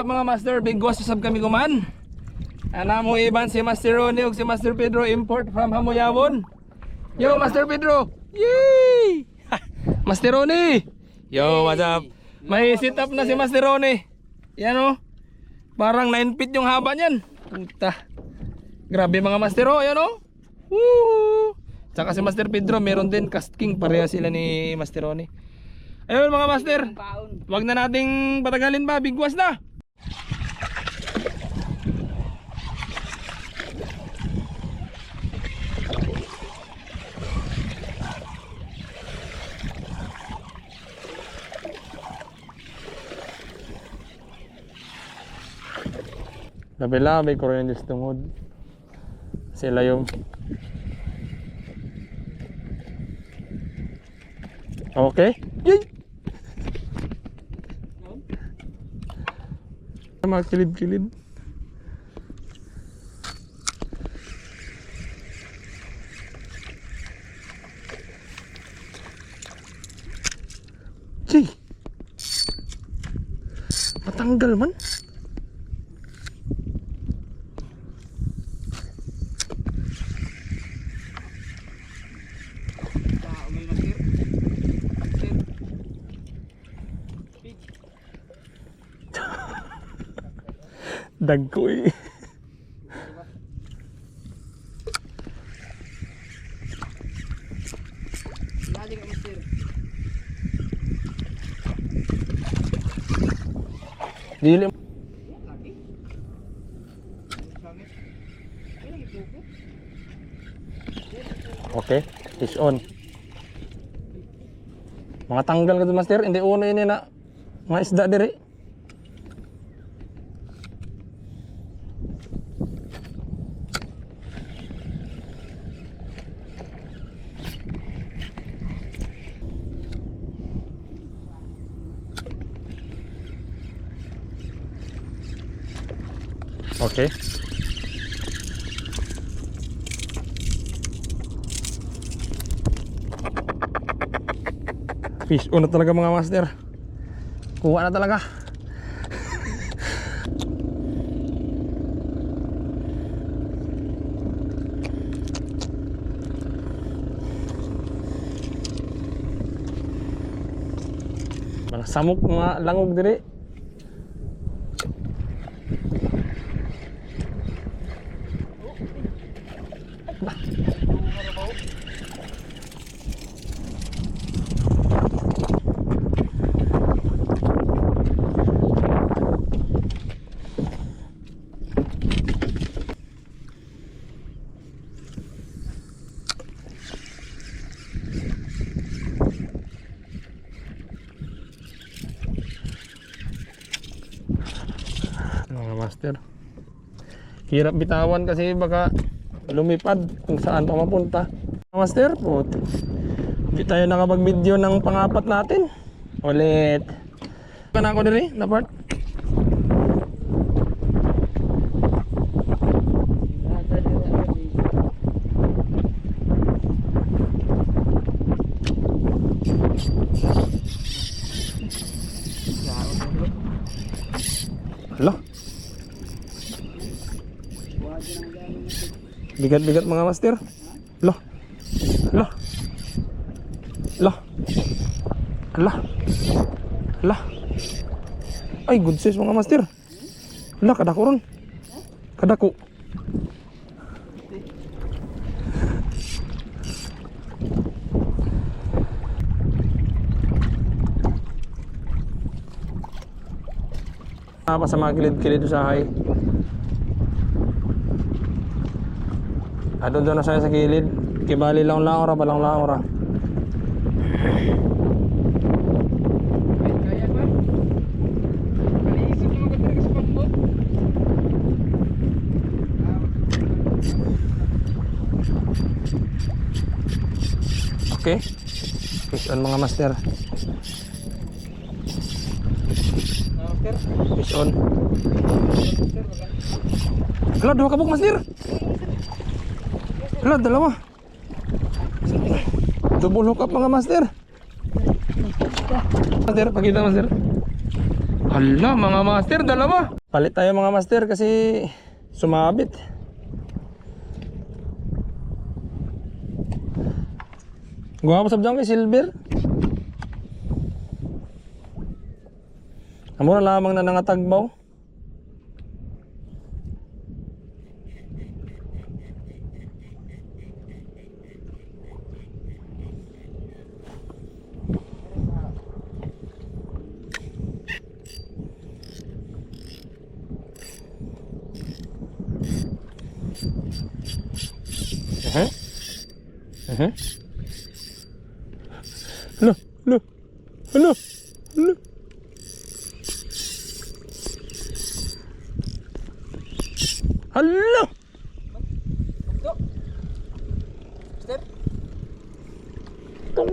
up mga master? Big gusto sab kami kuman. Ana mo iban si Master Ronnie ug si Master Pedro import from Hamuyawon. Yo Master Pedro. Yay! Master Ronnie. Yo, what's up? May sit up na si Master Ronnie. Yan oh. Parang 9 feet yung haba niyan. Puta. Grabe mga master oh, yan oh. Woo! Tsaka si Master Pedro, meron din casting pareha sila ni Master Ronnie. Ayun mga master. Wag na nating patagalin ba, bigwas na. Nabila, may Cornelius tungod. Sila yung Okay. Yay! Mga kilid-kilid. Jay! Matanggal man. Dagko eh. Dili. Okay, is on. Mga tanggal ka master, hindi uno ini na mga isda diri. Okay. Fish na talaga mga master. Kuha na talaga. Mga samok mga langog diri. Master. Hirap bitawan kasi baka lumipad kung saan pa mapunta. Master po hindi tayo nakapag video ng pangapat natin. Ulit. Ka na ako diri na part Hala Bigat-bigat mga master. Loh. Loh. Loh. Lah. Lah. Ay, good size mga master. Lah, kadako ron. Kadako. Apa sa mga kilid-kilid sa hay. Adon doon na saya sa gilid. Kibali lang lang ora, balang lang ora. Okay. Fish on mga master. Fish on. Hala, dua kabuk master. Hala, dalawa. Double hook up mga master. Master, pakita master. Hala mga master, dalawa. Palit tayo mga master kasi sumabit. Gawa mo sabjang kay silver. Amo na lamang na nangatagbaw. 일로 일로 일로 똥.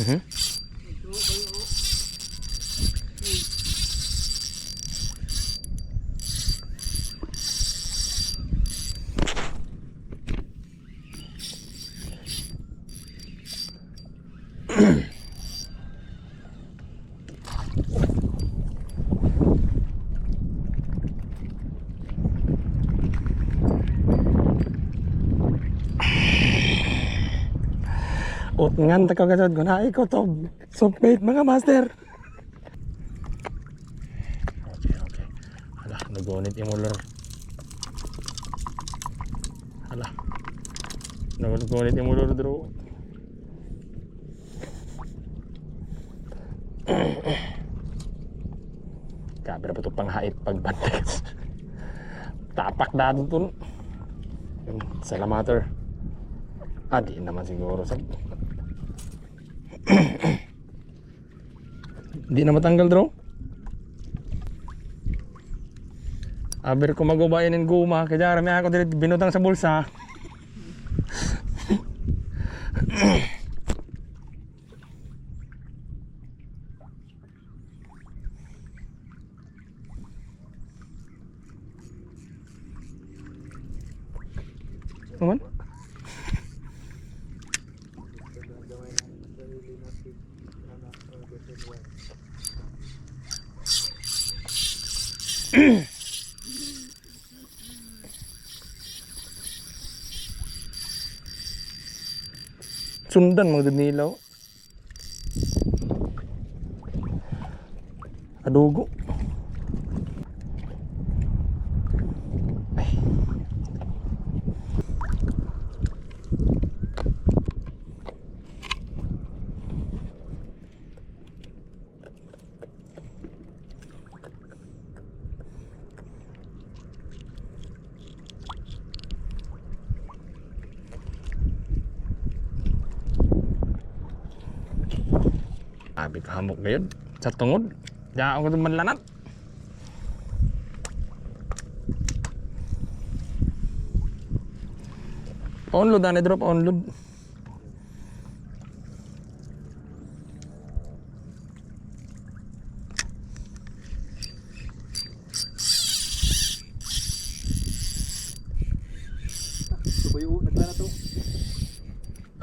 Ot ngan ta kagasod ko na ikaw to. Softmate mga master. Okay, okay. Hala, nagunit ular. Hala. Nagunit yung ular bro. Kabira pa ito panghait pagbantex. Tapak na doon. Salamater. Ah, di naman siguro. Sab Di na matanggal, bro. Aber ko magubayan ng guma, kaya rami ako dito binutang sa bulsa. Naman? ചുണ്ടൻ മുതിർന്നീലോ അടൂകും. Abi ka hamok gayud sa tungod. Diyan ko man lanat. Onload ani drop onload.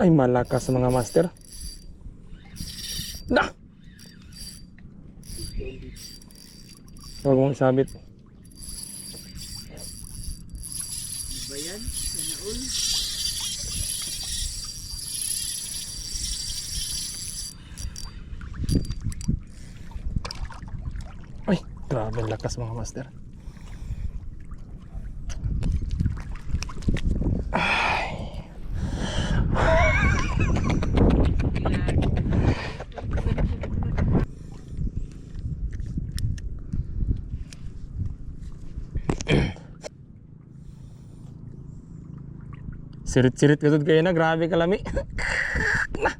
Ay malakas mga master. Huwag mong sabit. Bayan, sanaol. Ay, grabe lakas mga master. Sirit-sirit ka kayo na, grabe kalami. na.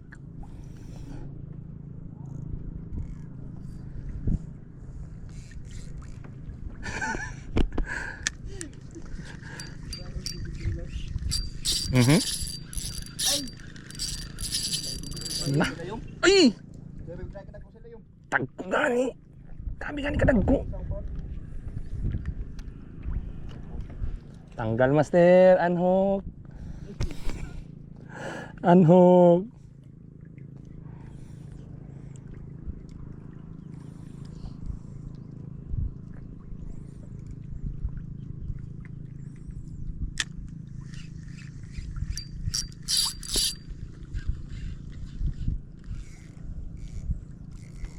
Mhm. Na. Ay! Tagko gani. Kami gani kadagko. Tanggal master, unhook. Unhook.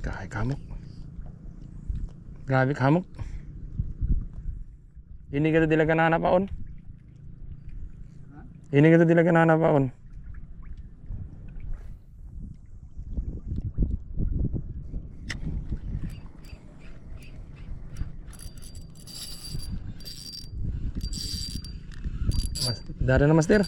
Kahay kamok. Grabe kamok. Ini kita dila kanana paon. Ini kita dila kanana paon. Dara na master.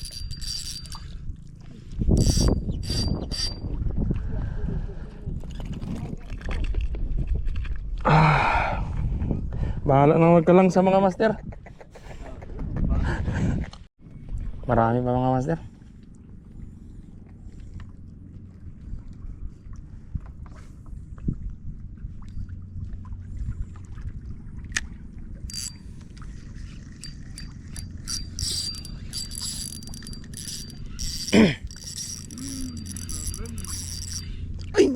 Bahala na magkalang sa mga master. Marami pa mga master. Ay!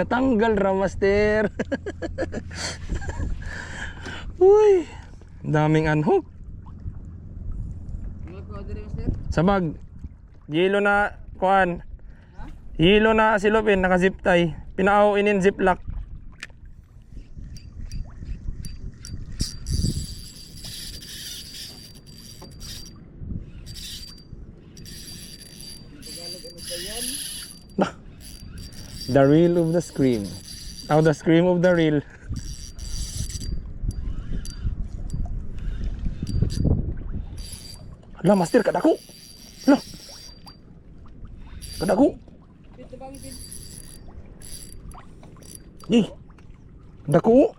Natanggal ra master. Uy, daming unhook. Sabag, yelo na kuan. Yelo na silopin naka zip tie. The reel of the scream. Oh, the scream of the reel. Hala, master, kadako. Hala. Kadako. Dito bang pin. Ih. Dako.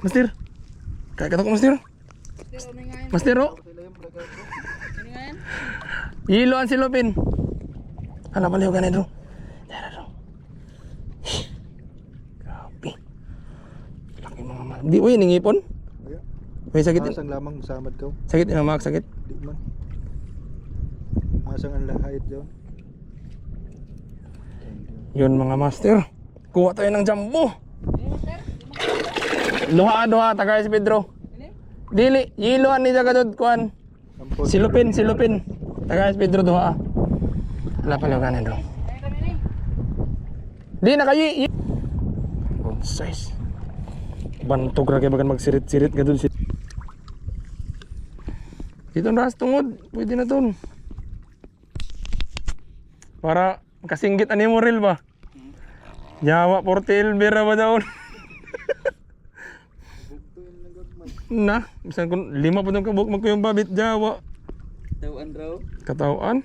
Master. Kaya ka ko, Master. Master, oh. Hilo ang silopin. Ano baliw ka na bro. Grabe. Laki mga mal. Di uy, ningipon. Uy, sakit. Asang lamang samad ka. Sakit ina mak sakit. Di man. Asang ang lahayat dyan. Yun mga master. Kuha tayo ng jumbo. Duha, duha, tagay si Pedro. Dili, yiloan ni Jagadod kuan. Silupin, silupin. Tagay si Pedro duha. Wala pa lang kanan bro. Di na kayi. Good size. Bantog ra kay magsirit-sirit gadul si. Dito na tungod. Pwede na ton. Para kasinggit ani mo reel ba? Yawa portil bira ba daon? na, bisan kun lima pa kabuk magkuyong babit Jawa. Tawan raw. Katawan.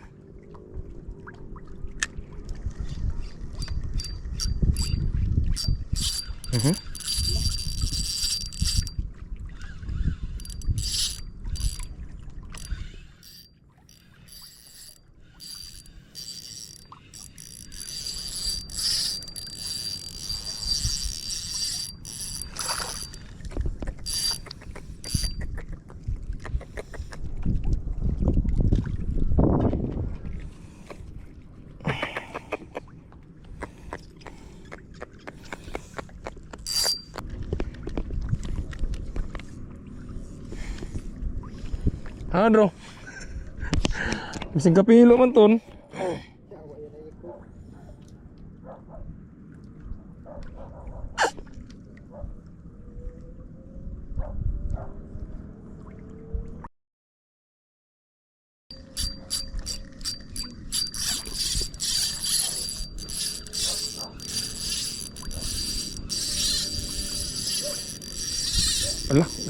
Mhm. Ha, Bising kapilo man ton.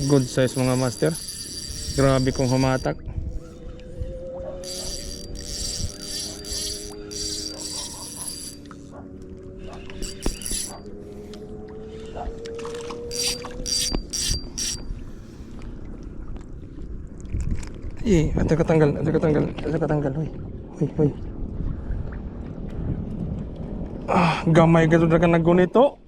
Good size mga master. Grabe kong humatak. Eh, ito katanggal, ito katanggal, ito katanggal, hoy. Hoy, hoy. Ah, gamay ka ka naggunito.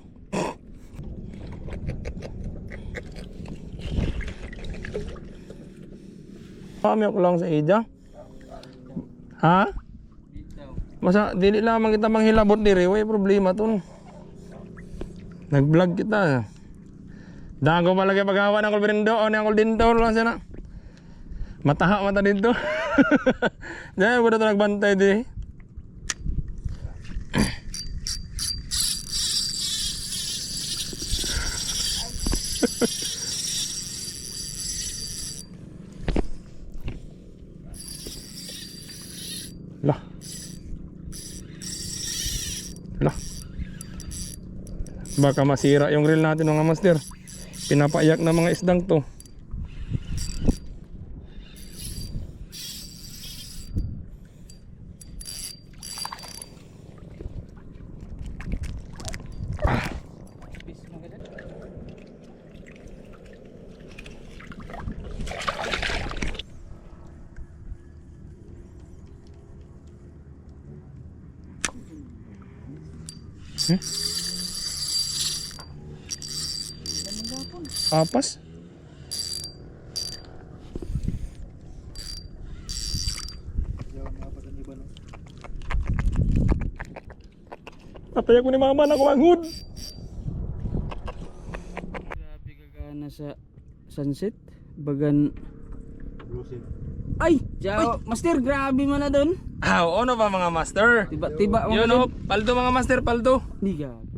Kami ako lang sa ija. Ha? Masa dili lang man kita manghilabot diri, way problema ton. Nag-vlog kita. Dago malagi paghawa ng kulberindo o ng kuldinto lang siya na. Mataha mata dito. Diyan mo na nagbantay di. Baka masira yung reel natin mga master. Pinapaiyak na mga isdang to. Apas? Yaw, mga ang iba no. Patay ako ni mama na kumanghod. Grabe gagana sa sunset. Bagan Lucid. Ay, Jao, master, grabe man na doon. Ah, ano ba mga master? Tiba-tiba Yun o, paldo mga master, paldo. Hindi gabi.